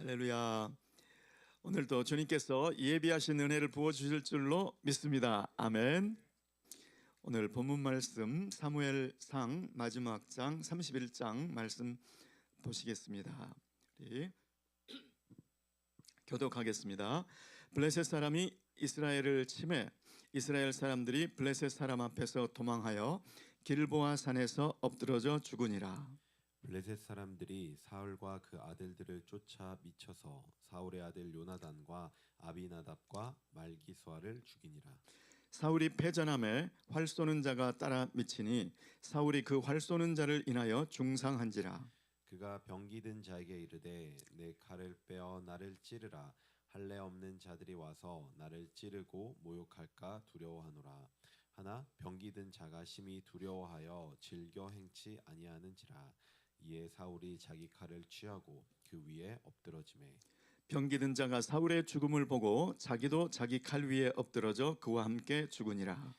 할렐루야. 오늘도 주님께서 예비하신 은혜를 부어 주실 줄로 믿습니다. 아멘. 오늘 본문 말씀 사무엘상 마지막 장 31장 말씀 보시겠습니다. 우리 교독하겠습니다. 블레셋 사람이 이스라엘을 침해 이스라엘 사람들이 블레셋 사람 앞에서 도망하여 길보아 산에서 엎드러져 죽으니라. 블레셋 사람들이 사울과 그 아들들을 쫓아 미쳐서 사울의 아들 요나단과 아비나답과 말기수아를 죽이니라. 사울이 패전함에 활 쏘는 자가 따라 미치니 사울이 그 활 쏘는 자를 인하여 중상한지라. 그가 병기든 자에게 이르되 내 칼을 빼어 나를 찌르라. 할례 없는 자들이 와서 나를 찌르고 모욕할까 두려워하노라. 하나 병기든 자가 심히 두려워하여 즐겨 행치 아니하는지라 이에 사울이 자기 칼을 취하고 그 위에 엎드러짐에. 병기든 자가 사울의 죽음을 보고 자기도 자기 칼 위에 엎드러져 그와 함께 죽으니라.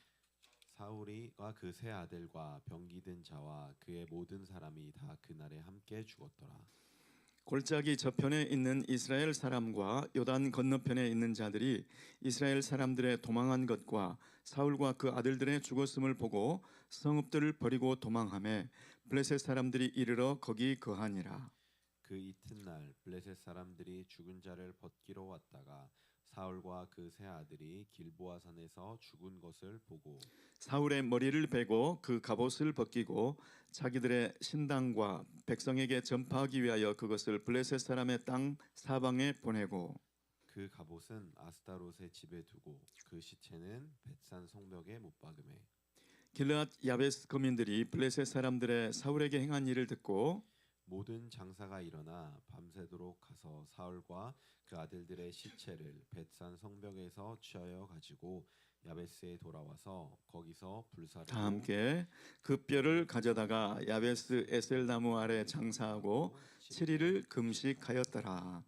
사울이와 그 세 아들과 병기든 자와 그의 모든 사람이 다 그날에 함께 죽었더라 골짜기 저편에 있는 이스라엘 사람과 요단 건너편에 있는 자들이 이스라엘 사람들의 도망한 것과 사울과 그 아들들의 죽었음을 보고 성읍들을 버리고 도망하며 블레셋 사람들이 이르러 거기 거하니라. 그 이튿날 블레셋 사람들이 죽은 자를 벗기러 왔다가 사울과 그 세 아들이 길보아 산에서 죽은 것을 보고 사울의 머리를 베고 그 갑옷을 벗기고 자기들의 신당과 백성에게 전파하기 위하여 그것을 블레셋 사람의 땅 사방에 보내고 그 갑옷은 아스타롯의 집에 두고 그 시체는 벳산 성벽에 못 박음에 길르앗 야베스 거민들이 블레셋 사람들의 사울에게 행한 일을 듣고 모든 장사가 일어나 밤새도록 가서 사울과 그 아들들의 시체를 벳산 성벽에서 취하여 가지고 야베스에 돌아와서 거기서 불사르고 다 함께 그 뼈를 가져다가 야베스 에셀 나무 아래 장사하고 7일을 금식하였더라.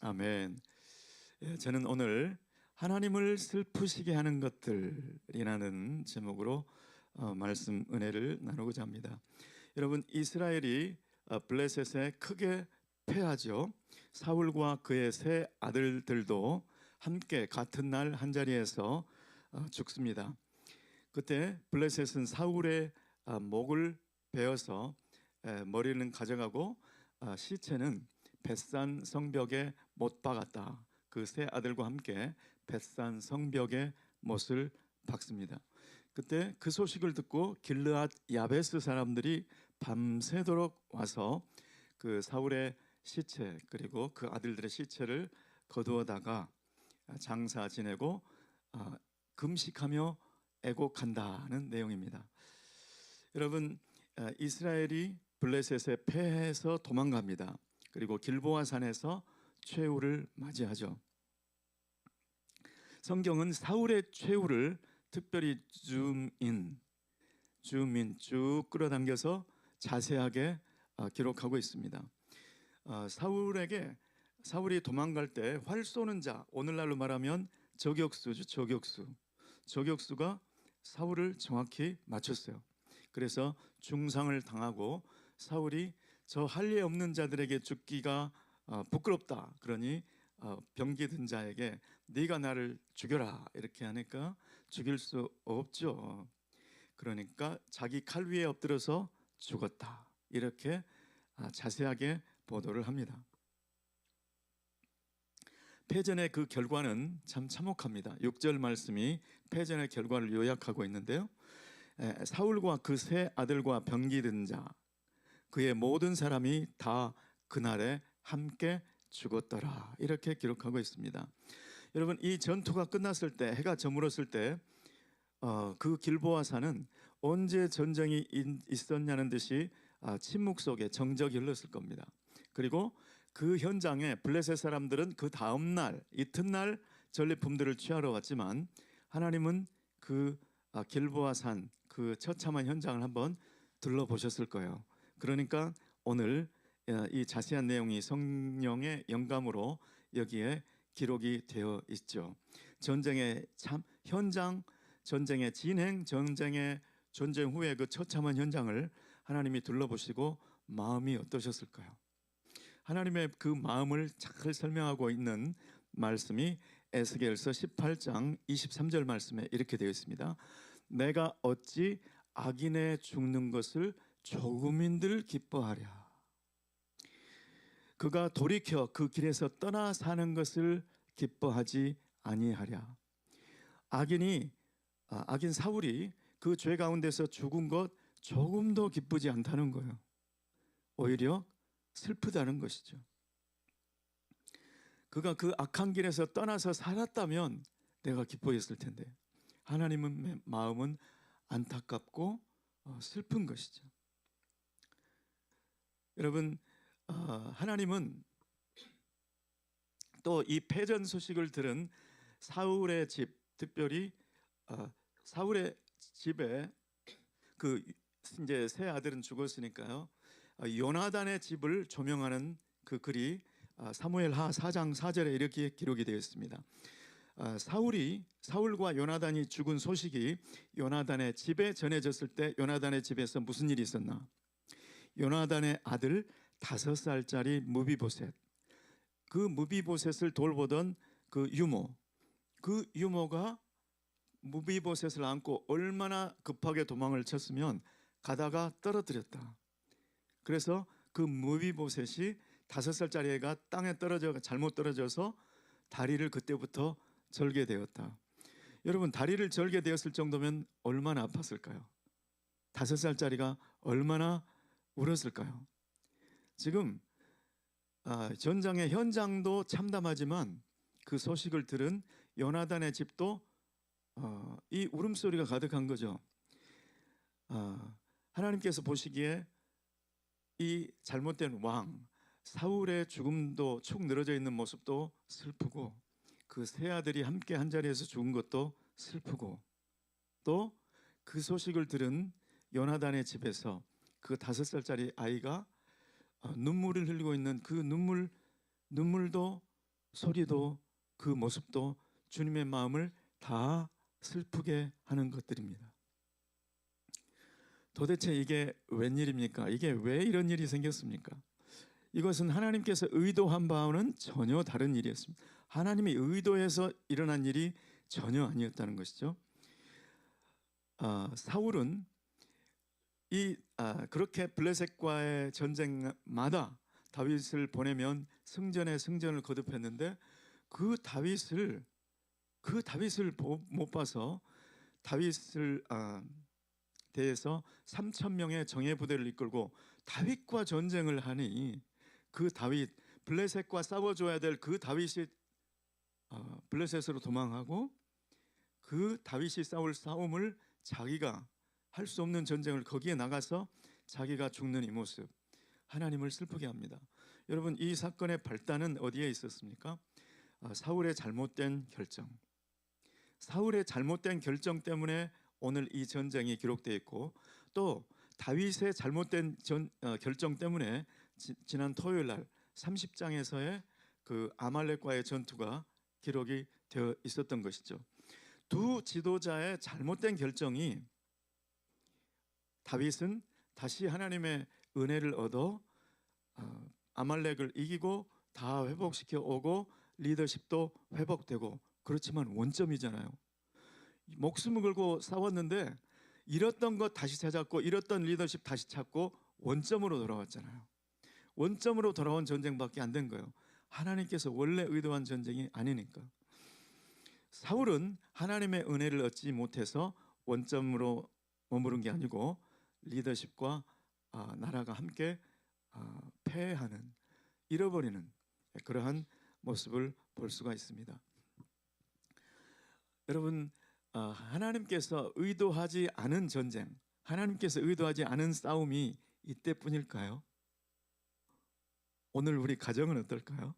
아멘. 예, 저는 오늘 하나님을 슬프시게 하는 것들이라는 제목으로 어, 말씀 은혜를 나누고자 합니다. 여러분 이스라엘이 어, 블레셋에 크게 패하죠. 사울과 그의 세 아들들도 함께 같은 날 한 자리에서 어, 죽습니다. 그때 블레셋은 사울의 아, 목을 베어서 에, 머리는 가져가고 아, 시체는 벳산 성벽에 못 박았다. 그 세 아들과 함께 벳산 성벽에 못을 박습니다. 그때 그 소식을 듣고 길르앗 야베스 사람들이 밤새도록 와서 그 사울의 시체 그리고 그 아들들의 시체를 거두어다가 장사 지내고 아, 금식하며 애곡한다는 내용입니다. 여러분 아, 이스라엘이 블레셋에 패해서 도망갑니다. 그리고 길보아 산에서 최후를 맞이하죠. 성경은 사울의 최후를 특별히 줌인 줌인 쭉 끌어당겨서 자세하게 아, 기록하고 있습니다. 아, 사울에게 사울이 도망갈 때 활 쏘는 자 오늘날로 말하면 저격수죠 저격수 저격수가 사울을 정확히 맞췄어요. 그래서 중상을 당하고 사울이 저 할례 없는 자들에게 죽기가 어, 부끄럽다. 그러니 어, 병기 든 자에게 네가 나를 죽여라 이렇게 하니까 죽일 수 없죠. 그러니까 자기 칼 위에 엎드려서 죽었다. 이렇게 아, 자세하게 보도를 합니다. 패전의 그 결과는 참 참혹합니다. 6절 말씀이 패전의 결과를 요약하고 있는데요. 에, 사울과 그 세 아들과 병기든 자 그의 모든 사람이 다 그날에 함께 죽었더라. 이렇게 기록하고 있습니다. 여러분 이 전투가 끝났을 때 해가 저물었을 때 어, 그 길보아 산은 언제 전쟁이 인- 있었냐는 듯이 아, 침묵 속에 정적이 흘렀을 겁니다. 그리고 그 현장에 블레셋 사람들은 그 다음 날 이튿날 전리품들을 취하러 왔지만 하나님은 그 아, 길보아 산그 처참한 현장을 한번 둘러보셨을 거예요. 그러니까 오늘 어, 이 자세한 내용이 성령의 영감으로 여기에 기록이 되어 있죠. 전쟁의 참 현장, 전쟁의 진행, 전쟁의 전쟁 후에 그 처참한 현장을 하나님이 둘러보시고 마음이 어떠셨을까요? 하나님의 그 마음을 잘 설명하고 있는 말씀이 에스겔서 18장 23절 말씀에 이렇게 되어 있습니다. 내가 어찌 악인의 죽는 것을 조금인들 기뻐하랴. 그가 돌이켜 그 길에서 떠나 사는 것을 기뻐하지 아니하랴. 악인이 아, 악인 사울이 그 죄 가운데서 죽은 것 조금도 기쁘지 않다는 거예요. 오히려 슬프다는 것이죠. 그가 그 악한 길에서 떠나서 살았다면 내가 기뻐했을 텐데 하나님은 마음은 안타깝고 어, 슬픈 것이죠. 여러분 어, 하나님은 또 이 패전 소식을 들은 사울의 집 특별히 어, 사울의 집에 그 이제 세 아들은 죽었으니까요. 어, 요나단의 집을 조명하는 그 글이 아, 사무엘 하 4장 4절에 이렇게 기록이 되어 있습니다. 아, 사울이 사울과 요나단이 죽은 소식이 요나단의 집에 전해졌을 때 요나단의 집에서 무슨 일이 있었나? 요나단의 아들 다섯 살짜리 무비보셋 그 무비보셋을 돌보던 그 유모 그 유모가 무비보셋을 안고 얼마나 급하게 도망을 쳤으면 가다가 떨어뜨렸다. 그래서 그 무비보셋이 다섯 살짜리 애가 땅에 떨어져 잘못 떨어져서 다리를 그때부터 절게 되었다. 여러분 다리를 절게 되었을 정도면 얼마나 아팠을까요? 다섯 살짜리가 얼마나 울었을까요? 지금 아, 전장의 현장도 참담하지만 그 소식을 들은 요나단의 집도 어, 이 울음소리가 가득한 거죠. 아, 하나님께서 보시기에 이 잘못된 왕 사울의 죽음도 축 늘어져 있는 모습도 슬프고 그 세 아들이 함께 한 자리에서 죽은 것도 슬프고 또 그 소식을 들은 요나단의 집에서 그 다섯 살짜리 아이가 어, 눈물을 흘리고 있는 그 눈물 눈물도 소리도 그 모습도 주님의 마음을 다 슬프게 하는 것들입니다. 도대체 이게 웬일입니까? 이게 왜 이런 일이 생겼습니까? 이것은 하나님께서 의도한 바와는 전혀 다른 일이었습니다. 하나님이 의도해서 일어난 일이 전혀 아니었다는 것이죠. 아, 사울은 이 아, 그렇게 블레셋과의 전쟁마다 다윗을 보내면 승전에 승전을 거듭했는데 그 다윗을 그 다윗을 보- 못 봐서 다윗을 아, 대해서 3천 명의 정예 부대를 이끌고 다윗과 전쟁을 하니 그 다윗 블레셋과 싸워줘야 될 그 다윗이 어, 블레셋으로 도망하고 그 다윗이 싸울 싸움을 자기가 할 수 없는 전쟁을 거기에 나가서 자기가 죽는 이 모습 하나님을 슬프게 합니다. 여러분 이 사건의 발단은 어디에 있었습니까? 아, 사울의 잘못된 결정. 사울의 잘못된 결정 때문에 오늘 이 전쟁이 기록되어 있고 또 다윗의 잘못된 전, 어, 결정 때문에 지, 지난 토요일 날 30장에서의 그 아말렉과의 전투가 기록이 되어 있었던 것이죠. 두 지도자의 잘못된 결정이 다윗은 다시 하나님의 은혜를 얻어 어, 아말렉을 이기고 다 회복시켜 오고 리더십도 회복되고 그렇지만 원점이잖아요. 목숨을 걸고 싸웠는데 잃었던 것 다시 찾았고 잃었던 리더십 다시 찾고 원점으로 돌아왔잖아요. 원점으로 돌아온 전쟁밖에 안 된 거예요. 하나님께서 원래 의도한 전쟁이 아니니까. 사울은 하나님의 은혜를 얻지 못해서 원점으로 머무른 게 아니고 리더십과 아, 나라가 함께 아, 패하는 잃어버리는 그러한 모습을 볼 수가 있습니다. 여러분 아, 하나님께서 의도하지 않은 전쟁, 하나님께서 의도하지 않은 싸움이 이때뿐일까요? 오늘 우리 가정은 어떨까요?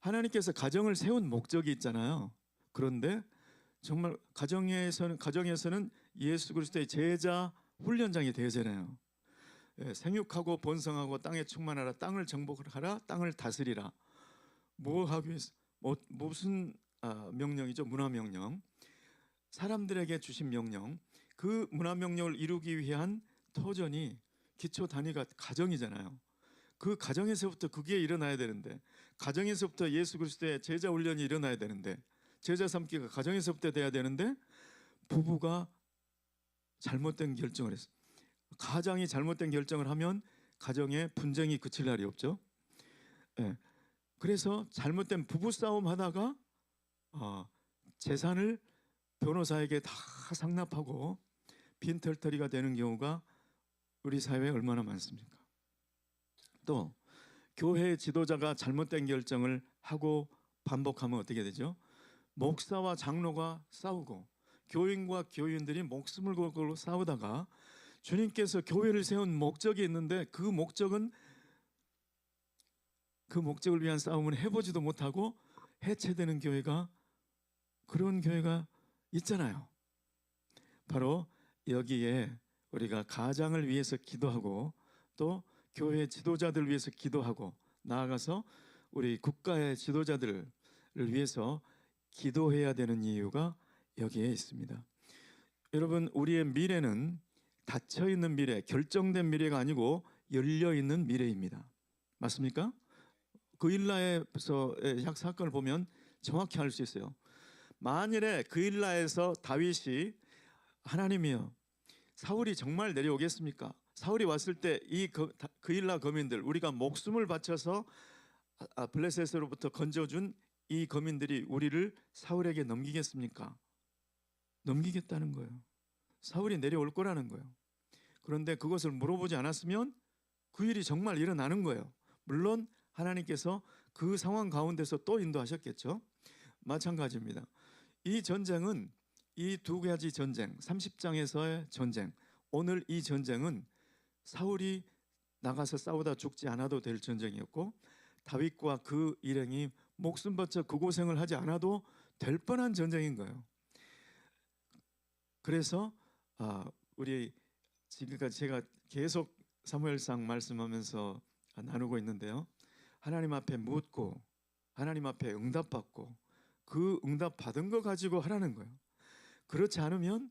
하나님께서 가정을 세운 목적이 있잖아요. 그런데 정말 가정에서는 가정에서는 예수 그리스도의 제자 훈련장이 되잖아요. 예, 생육하고 번성하고 땅에 충만하라, 땅을 정복하라, 땅을 다스리라. 뭐 하기 위해서 뭐, 무슨 아, 명령이죠? 문화 명령. 사람들에게 주신 명령. 그 문화 명령을 이루기 위한 터전이 기초 단위가 가정이잖아요. 그 가정에서부터 그게 일어나야 되는데 가정에서부터 예수 그리스도의 제자 훈련이 일어나야 되는데 제자 삼기가 가정에서부터 돼야 되는데 부부가 잘못된 결정을 했어. 가장이 잘못된 결정을 하면 가정에 분쟁이 그칠 날이 없죠. 예. 그래서 잘못된 부부 싸움 하다가 어, 재산을 변호사에게 다 상납하고 빈털터리가 되는 경우가 우리 사회에 얼마나 많습니까? 또 교회 지도자가 잘못된 결정을 하고 반복하면 어떻게 되죠? 목사와 장로가 싸우고 교인과 교인들이 목숨을 걸고 싸우다가 주님께서 교회를 세운 목적이 있는데 그 목적은 그 목적을 위한 싸움을 해보지도 못하고 해체되는 교회가 그런 교회가 있잖아요. 바로 여기에 우리가 가장을 위해서 기도하고 또 교회 지도자들 위해서 기도하고 나아가서 우리 국가의 지도자들을 위해서 기도해야 되는 이유가 여기에 있습니다. 여러분 우리의 미래는 닫혀 있는 미래, 결정된 미래가 아니고 열려 있는 미래입니다. 맞습니까? 그 일라에서의 약 사건을 보면 정확히 알 수 있어요. 만일에 그 일라에서 다윗이 하나님이여 사울이 정말 내려오겠습니까? 사울이 왔을 때 이 그일라 거민들 우리가 목숨을 바쳐서 아, 아, 블레셋으로부터 건져준 이 거민들이 우리를 사울에게 넘기겠습니까? 넘기겠다는 거예요. 사울이 내려올 거라는 거예요. 그런데 그것을 물어보지 않았으면 그 일이 정말 일어나는 거예요. 물론 하나님께서 그 상황 가운데서 또 인도하셨겠죠. 마찬가지입니다. 이 전쟁은 이 두 가지 전쟁, 30장에서의 전쟁, 오늘 이 전쟁은 사울이 나가서 싸우다 죽지 않아도 될 전쟁이었고 다윗과 그 일행이 목숨 바쳐 그 고생을 하지 않아도 될 뻔한 전쟁인 거예요. 그래서 아, 우리 지금까지 제가 계속 사무엘상 말씀하면서 나누고 있는데요. 하나님 앞에 묻고 하나님 앞에 응답받고 그 응답 받은 거 가지고 하라는 거예요. 그렇지 않으면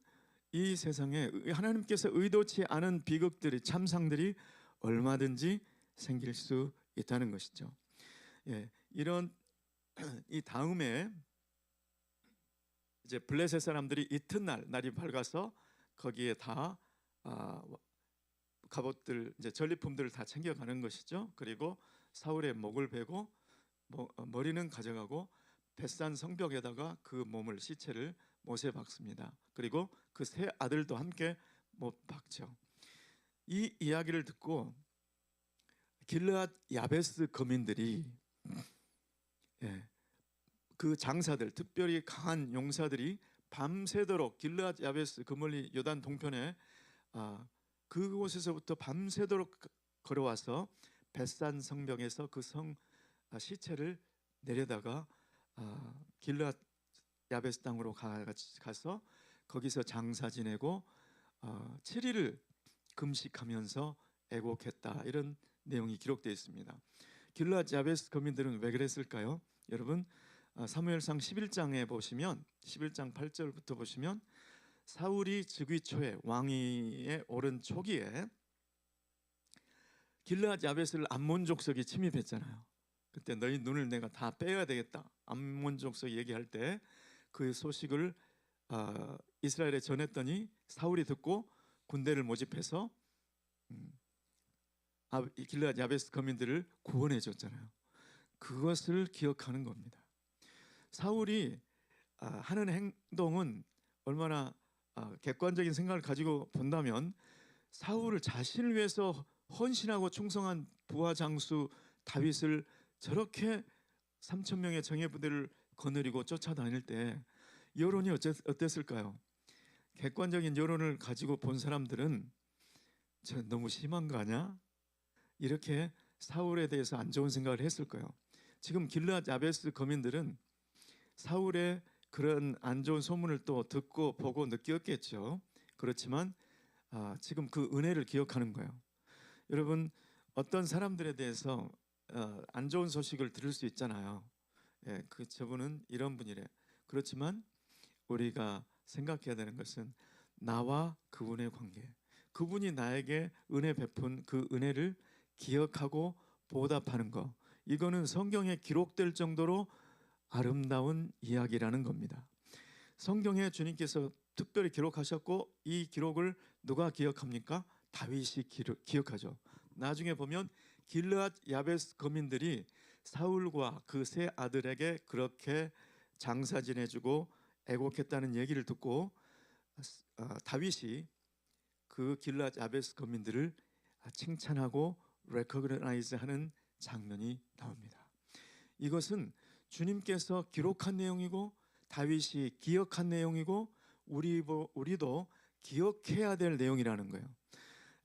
이 세상에 하나님께서 의도치 않은 비극들이 참상들이 얼마든지 생길 수 있다는 것이죠. 예, 이런 이 다음에 이제 블레셋 사람들이 이튿날 날이 밝아서 거기에 다 아, 갑옷들 이제 전리품들을 다 챙겨가는 것이죠. 그리고 사울의 목을 베고 어, 머리는 가져가고 벳산 성벽에다가 그 몸을 시체를 못에 박습니다. 그리고 그 세 아들도 함께 못 박죠. 이 이야기를 듣고 길르앗 야베스 거민들이 예, 그 장사들 특별히 강한 용사들이 밤새도록 길르앗 야베스 그 멀리 요단 동편에 아, 그곳에서부터 밤새도록 걸어와서 벳산 성벽에서 그성 아, 시체를 내려다가 아, 길르앗 야베스 땅으로 가, 서 거기서 장사 지내고 어, 7일을 금식하면서 애곡했다 이런 내용이 기록되어 있습니다. 길르앗 야베스 거민들은 왜 그랬을까요? 여러분 어, 사무엘상 11장에 보시면 11장 8절부터 보시면 사울이 즉위 초에 왕위에 오른 초기에 길르앗 야베스를 암몬 족속이 침입했잖아요. 그때 너희 눈을 내가 다 빼야 되겠다. 암몬 족속 얘기할 때 그 소식을 어, 이스라엘에 전했더니 사울이 듣고 군대를 모집해서 음, 아, 길르앗 야베스 거민들을 구원해 줬잖아요. 그것을 기억하는 겁니다. 사울이 아, 하는 행동은 얼마나 아, 객관적인 생각을 가지고 본다면 사울을 자신을 위해서 헌신하고 충성한 부하 장수 다윗을 저렇게 3천 명의 정예 부대를 거느리고 쫓아다닐 때 여론이 어땠, 어땠을까요? 객관적인 여론을 가지고 본 사람들은 저 너무 심한 거 아니야? 이렇게 사울에 대해서 안 좋은 생각을 했을 거예요. 지금 길르앗 야베스 거민들은 사울의 그런 안 좋은 소문을 또 듣고 보고 느꼈겠죠. 그렇지만 아, 지금 그 은혜를 기억하는 거예요. 여러분 어떤 사람들에 대해서 어, 안 좋은 소식을 들을 수 있잖아요. 예, 그 저분은 이런 분이래. 그렇지만 우리가 생각해야 되는 것은 나와 그분의 관계. 그분이 나에게 은혜 베푼 그 은혜를 기억하고 보답하는 거 이거는 성경에 기록될 정도로 아름다운 이야기라는 겁니다. 성경에 주님께서 특별히 기록하셨고 이 기록을 누가 기억합니까? 다윗이 기록, 기억하죠. 나중에 보면 길르앗 야베스 거민들이 사울과 그 세 아들에게 그렇게 장사 지내주고 애곡했다는 얘기를 듣고 아, 다윗이 그 길르앗 야베스 거민들을 칭찬하고 레커그나이즈하는 장면이 나옵니다. 이것은 주님께서 기록한 내용이고 다윗이 기억한 내용이고 우리 우리도 기억해야 될 내용이라는 거예요.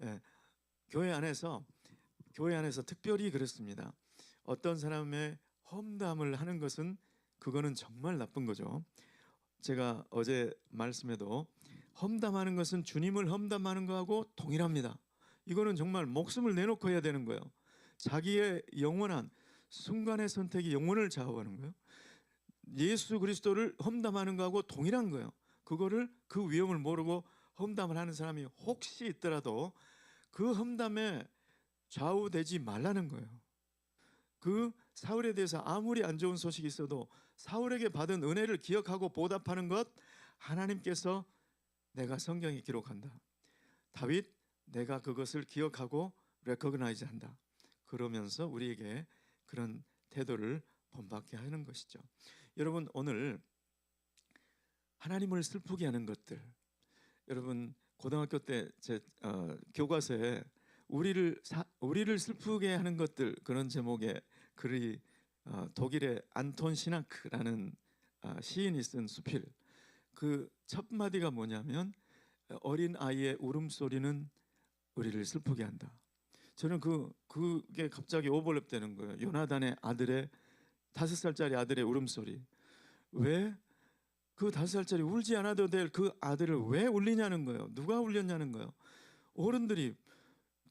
예, 교회 안에서 교회 안에서 특별히 그렇습니다. 어떤 사람의 험담을 하는 것은 그거는 정말 나쁜 거죠. 제가 어제 말씀에도 험담하는 것은 주님을 험담하는 거하고 동일합니다. 이거는 정말 목숨을 내놓고 해야 되는 거예요. 자기의 영원한 순간의 선택이 영혼을 좌우하는 거예요. 예수 그리스도를 험담하는 거하고 동일한 거예요. 그거를 그 위험을 모르고 험담을 하는 사람이 혹시 있더라도 그 험담에 좌우되지 말라는 거예요. 그 사울에 대해서 아무리 안 좋은 소식이 있어도 사울에게 받은 은혜를 기억하고 보답하는 것 하나님께서 내가 성경에 기록한다. 다윗 내가 그것을 기억하고 레커그나이즈 한다. 그러면서 우리에게 그런 태도를 본받게 하는 것이죠. 여러분 오늘 하나님을 슬프게 하는 것들 여러분 고등학교 때제 어, 교과서에 우리를 사, 우리를 슬프게 하는 것들 그런 제목의 글이 어, 독일의 안톤 시나크라는 어, 시인이 쓴 수필 그 첫 마디가 뭐냐면 어린 아이의 울음소리는 우리를 슬프게 한다. 저는 그 그게 갑자기 오버랩 되는 거예요. 요나단의 아들의 다섯 살짜리 아들의 울음소리. 왜 그 다섯 살짜리 울지 않아도 될 그 아들을 왜 울리냐는 거예요. 누가 울렸냐는 거예요. 어른들이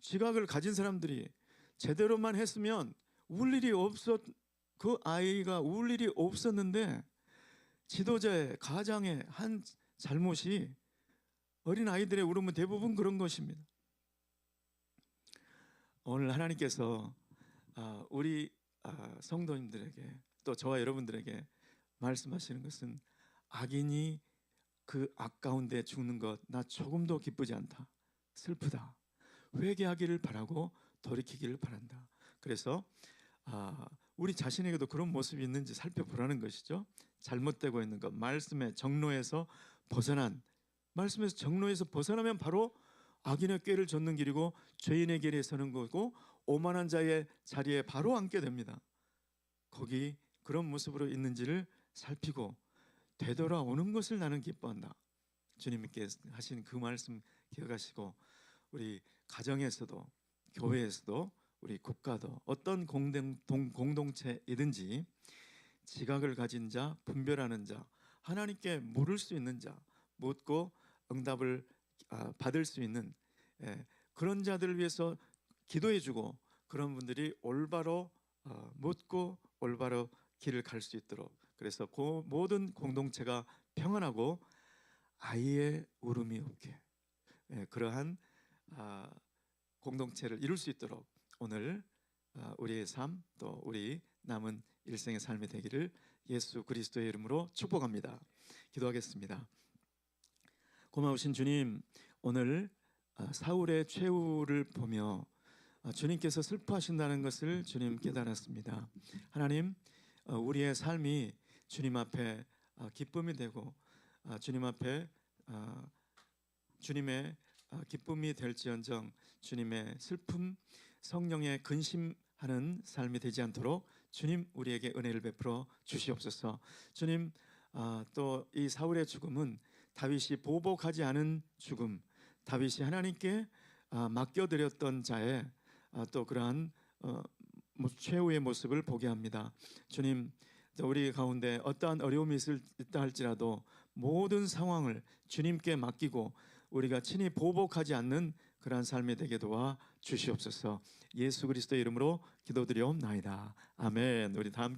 지각을 가진 사람들이 제대로만 했으면 울 일이 없었 그 아이가 울 일이 없었는데 지도자의 가장의 한 잘못이 어린 아이들의 울음은 대부분 그런 것입니다. 오늘 하나님께서 아, 우리 아, 성도님들에게 또 저와 여러분들에게 말씀하시는 것은 악인이 그 악 가운데 죽는 것 나 조금도 기쁘지 않다. 슬프다. 회개하기를 바라고 돌이키기를 바란다. 그래서 아, 우리 자신에게도 그런 모습이 있는지 살펴보라는 것이죠. 잘못되고 있는 것, 말씀의 정로에서 벗어난 말씀에서 정로에서 벗어나면 바로 악인의 꾀를 젓는 길이고 죄인의 길에 서는 거고 오만한 자의 자리에 바로 앉게 됩니다. 거기 그런 모습으로 있는지를 살피고 되돌아오는 것을 나는 기뻐한다. 주님께 하신 그 말씀 기억하시고 우리 가정에서도 교회에서도 우리 국가도 어떤 공동, 공동체이든지 지각을 가진 자, 분별하는 자, 하나님께 물을 수 있는 자, 묻고 응답을 아, 받을 수 있는 예, 그런 자들을 위해서 기도해주고 그런 분들이 올바로 어, 묻고 올바로 길을 갈 수 있도록. 그래서 그 모든 공동체가 평안하고 아이의 울음이 없게 예, 그러한 아, 공동체를 이룰 수 있도록 오늘 아, 우리의 삶 또 우리 남은 일생의 삶이 되기를 예수 그리스도의 이름으로 축복합니다. 기도하겠습니다. 고마우신 주님, 오늘 아, 사울의 최후를 보며 아, 주님께서 슬퍼하신다는 것을 주님 깨달았습니다. 하나님, 어, 우리의 삶이 주님 앞에 아, 기쁨이 되고 주님 앞에 주님의 기쁨이 될지언정 주님의 슬픔, 성령의 근심하는 삶이 되지 않도록 주님 우리에게 은혜를 베풀어 주시옵소서. 주님 또 이 사울의 죽음은 다윗이 보복하지 않은 죽음, 다윗이 하나님께 아, 맡겨드렸던 자의 아, 또 그러한 어, 최후의 모습을 보게 합니다. 주님, 우리 가운데 어떠한 어려움이 있다 할지라도 모든 상황을 주님께 맡기고 우리가 친히 보복하지 않는 그러한 삶이 되게 도와 주시옵소서. 예수 그리스도의 이름으로 기도드리옵나이다. 아멘. 우리 다 함께